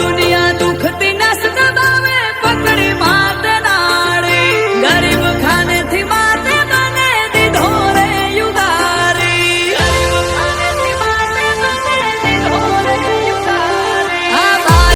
દુનિયા દુઃખ